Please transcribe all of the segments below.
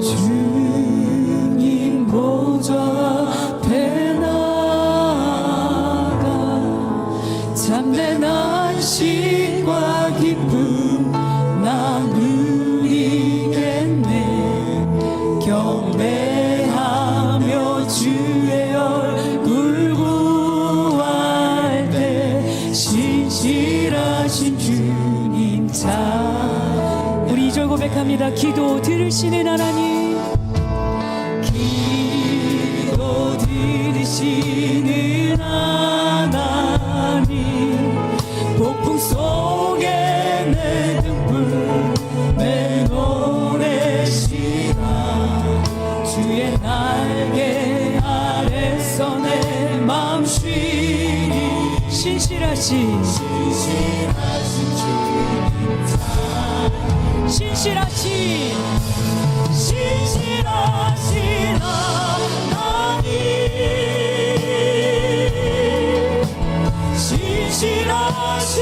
주 고백합니다. 기도 들으시는 하나님. 기도 들으시는 하나님. 폭풍 속에 내 등불 내 노래시라 주의 날개 아래서 내 맘 쉬니. 신실하신 신실하신 주님 신실하신 신실하신 하나님. 신실하신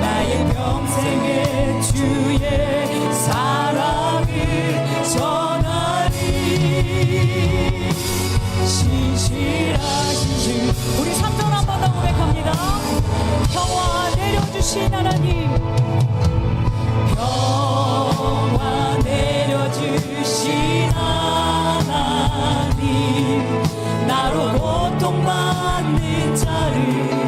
나의 평생의 주의 사랑을 전하리. 신실하신 주. 우리 3절 한번 더 고백합니다. 나로 고통받는 자를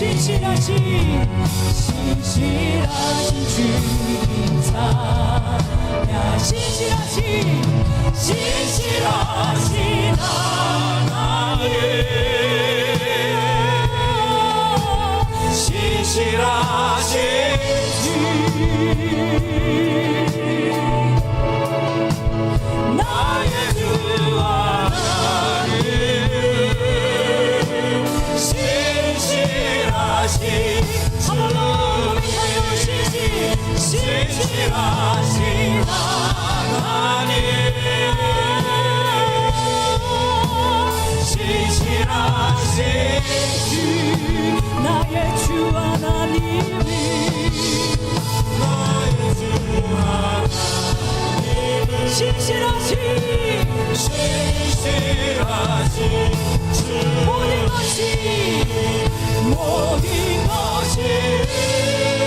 신실하신 신실하신 주님 사야 신실하신 신실하신 하나님 신실하신 주 모든 것이 모든 것이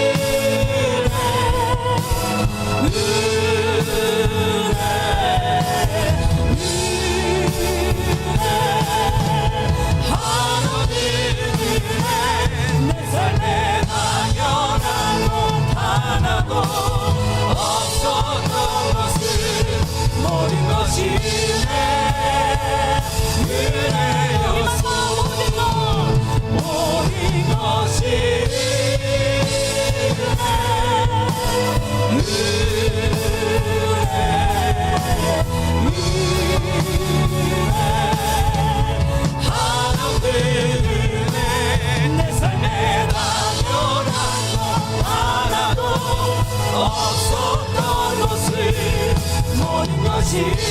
You.